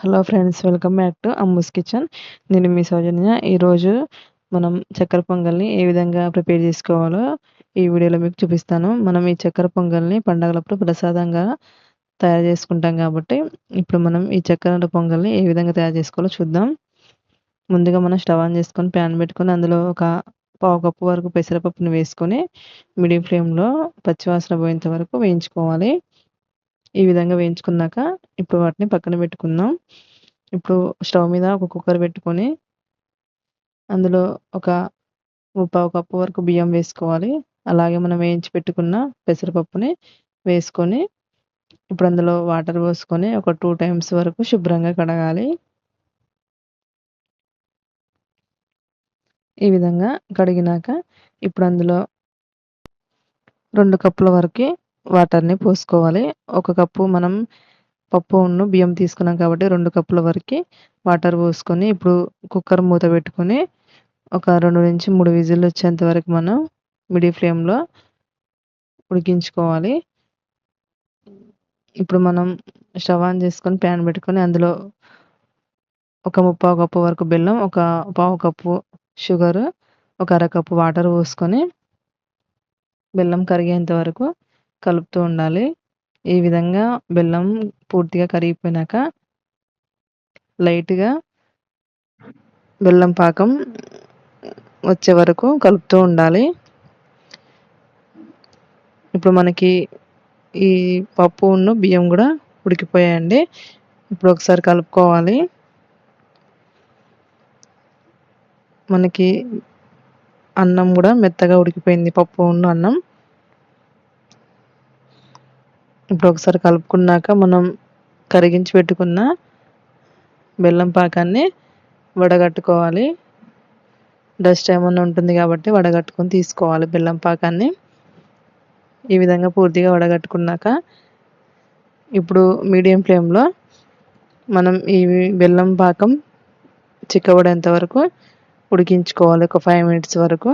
Hello friends welcome back to Ammu's kitchen. నేను మీ సౌజన్య. ఈరోజు మనం చక్కెర పొంగల్ని ఏ విధంగా ప్రిపేర్ చేసుకోవాలో ఈ వీడియోలో మీకు చూపిస్తాను. మనం ఈ చక్కెర పొంగల్ని పండగలప్పుడు ప్రసాదంగా తయారు చేసుకుంటాం కాబట్టి ఇప్పుడు మనం ఈ చక్కెర పొంగల్ని ఏ విధంగా తయారు చేసుకోవాలో చూద్దాం. ముందుగా మనం స్టవ్ ఆన్ చేసుకొని ప్యాన్ పెట్టుకొని అందులో ఒక పావు కప్పు వరకు పెసరపప్పుని వేసుకొని మీడియం ఫ్లేమ్లో పచ్చివాసన పోయేంత వరకు వేయించుకోవాలి. ఈ విధంగా వేయించుకున్నాక ఇప్పుడు వాటిని పక్కన పెట్టుకుందాం. ఇప్పుడు స్టవ్ మీద ఒక కుక్కర్ పెట్టుకొని అందులో ఒక ముప్పావు కప్పు వరకు బియ్యం వేసుకోవాలి. అలాగే మనం వేయించి పెట్టుకున్న పెసరపప్పుని వేసుకొని ఇప్పుడు అందులో వాటర్ పోసుకొని ఒక టూ టైమ్స్ వరకు శుభ్రంగా కడగాలి. ఈ విధంగా కడిగినాక ఇప్పుడు అందులో రెండు కప్పుల వరకు వాటర్ని పోసుకోవాలి. ఒక కప్పు మనం పప్పు ఉన్ను బియ్యం తీసుకున్నాం కాబట్టి రెండు కప్పుల వరకు వాటర్ పోసుకొని ఇప్పుడు కుక్కర్ మూత పెట్టుకొని ఒక రెండు నుంచి మూడు విజిల్లు వచ్చేంత వరకు మనం మిడి ఫ్లేమ్లో ఉడికించుకోవాలి. ఇప్పుడు మనం స్టవ్ ఆన్ చేసుకొని ప్యాన్ పెట్టుకొని అందులో ఒక ముప్పావు కప్పు వరకు బెల్లం ఒక పావు కప్పు షుగర్ ఒక అరకప్పు వాటర్ పోసుకొని బెల్లం కరిగేంత వరకు కలుపుతూ ఉండాలి. ఈ విధంగా బెల్లం పూర్తిగా కరిగిపోయినాక లైట్గా బెల్లం పాకం వచ్చే వరకు కలుపుతూ ఉండాలి. ఇప్పుడు మనకి ఈ పప్పు ఉన్న బియ్యం కూడా ఉడికిపోయాయండి. ఇప్పుడు ఒకసారి కలుపుకోవాలి. మనకి అన్నం కూడా మెత్తగా ఉడికిపోయింది పప్పు ఉన్న అన్నం. ఇప్పుడు ఒకసారి కలుపుకున్నాక మనం కరిగించి పెట్టుకున్న బెల్లం పాకాన్ని వడగట్టుకోవాలి. డస్ట్ ఏమన్నా ఉంటుంది కాబట్టి వడగట్టుకొని తీసుకోవాలి బెల్లం పాకాన్ని. ఈ విధంగా పూర్తిగా వడగట్టుకున్నాక ఇప్పుడు మీడియం ఫ్లేమ్లో మనం ఈ బెల్లం పాకం చిక్కబడేంత వరకు ఉడికించుకోవాలి. ఒక ఫైవ్ మినిట్స్ వరకు.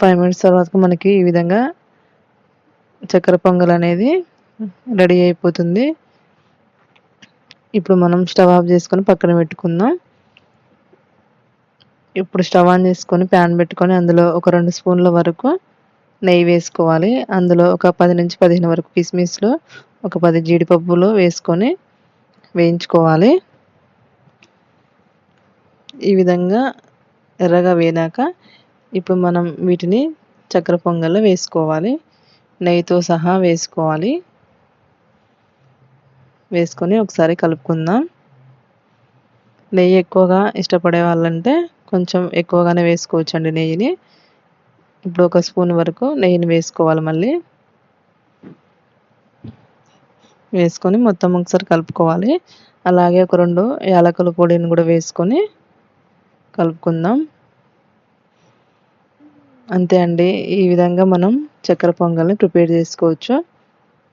ఫైవ్ మినిట్స్ తర్వాత మనకి ఈ విధంగా చక్కెర పొంగల్ అనేది రెడీ అయిపోతుంది. ఇప్పుడు మనం స్టవ్ ఆఫ్ చేసుకొని పక్కన పెట్టుకుందాం. ఇప్పుడు స్టవ్ ఆన్ చేసుకొని ప్యాన్ పెట్టుకొని అందులో ఒక రెండు స్పూన్ల వరకు నెయ్యి వేసుకోవాలి. అందులో ఒక పది నుంచి పదిహేను వరకు కిస్మిస్లు ఒక పది జీడిపప్పులు వేసుకొని వేయించుకోవాలి. ఈ విధంగా ఎర్రగా వేనాక ఇప్పుడు మనం వీటిని చక్కెర పొంగల్లో వేసుకోవాలి. నెయ్యితో సహా వేసుకోవాలి. వేసుకొని ఒకసారి కలుపుకుందాం. నెయ్యి ఎక్కువగా ఇష్టపడే వాళ్ళంటే కొంచెం ఎక్కువగానే వేసుకోవచ్చు అండి నెయ్యిని. ఇప్పుడు ఒక స్పూన్ వరకు నెయ్యిని వేసుకోవాలి మళ్ళీ. వేసుకొని మొత్తం ఒకసారి కలుపుకోవాలి. అలాగే ఒక రెండు యాలకుల పొడిని కూడా వేసుకొని కలుపుకుందాం. అంతే అండి. ఈ విధంగా మనం చక్కెర పొంగల్ని ప్రిపేర్ చేసుకోవచ్చు.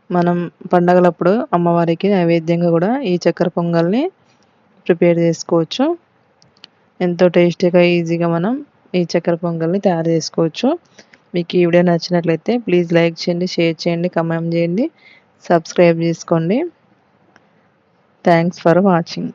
మనం పండగలప్పుడు అమ్మవారికి నైవేద్యంగా కూడా ఈ చక్కెర పొంగల్ని ప్రిపేర్ చేసుకోవచ్చు. ఎంతో టేస్టీగా ఈజీగా మనం ఈ చక్కెర పొంగల్ని తయారు చేసుకోవచ్చు. మీకు ఈ వీడియో నచ్చినట్లయితే ప్లీజ్ లైక్ చేయండి షేర్ చేయండి కమెంట్ చేయండి సబ్స్క్రైబ్ చేసుకోండి. Thanks for watching.